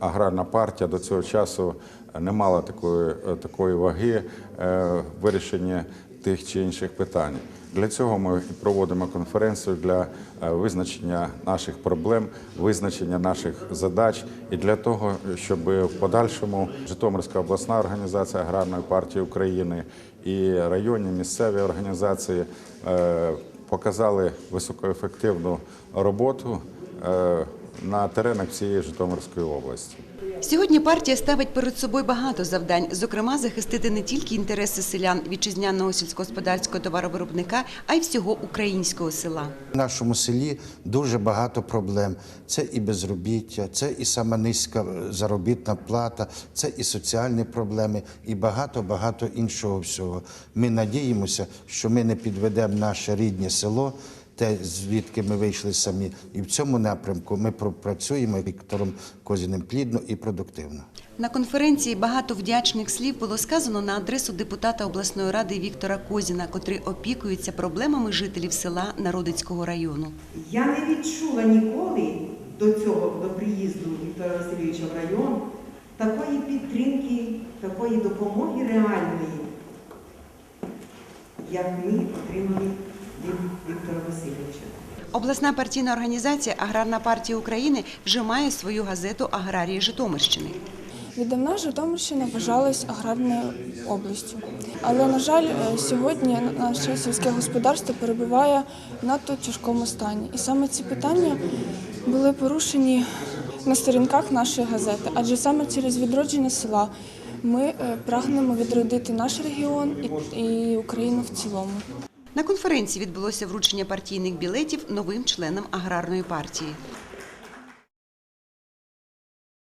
аграрна партія до цього часу не мала такої, такої ваги е, вирішення тих чи інших питань. Для цього ми проводимо конференцію для е, визначення наших проблем, визначення наших задач і для того, щоб в подальшому Житомирська обласна організація аграрної партії України і районні місцеві організації е, показали високоефективну роботу е, на теренах всієї Житомирської області. Сьогодні партія ставить перед собою багато завдань, зокрема, захистити не тільки інтереси селян вітчизняного сільськогосподарського товаровиробника, а й всього українського села. В нашому селі дуже багато проблем. Це і безробіття, це і сама низька заробітна плата, це і соціальні проблеми, і багато-багато іншого всього. Ми надіємося, що ми не підведемо наше рідне село, те, звідки ми вийшли самі. І в цьому напрямку ми пропрацюємо Віктором Козіним плідно і продуктивно. На конференції багато вдячних слів було сказано на адресу депутата обласної ради Віктора Козіна, котрий опікується проблемами жителів села Народицького району. Я не відчула ніколи до цього, до приїзду Віктора Васильовича в район, такої підтримки, такої допомоги реальної, як ми отримали. Обласна партійна організація Аграрна партія України вже має свою газету Аграрії Житомирщини. Віддавна Житомирщина вважалась аграрною областю. Але, на жаль, е, сьогодні наше сільське господарство перебуває в надто тяжкому стані. І саме ці питання були порушені на сторінках нашої газети, адже саме через відродження села ми е, прагнемо відродити наш регіон і, і Україну в цілому. На конференції відбулося вручення партійних білетів новим членам аграрної партії.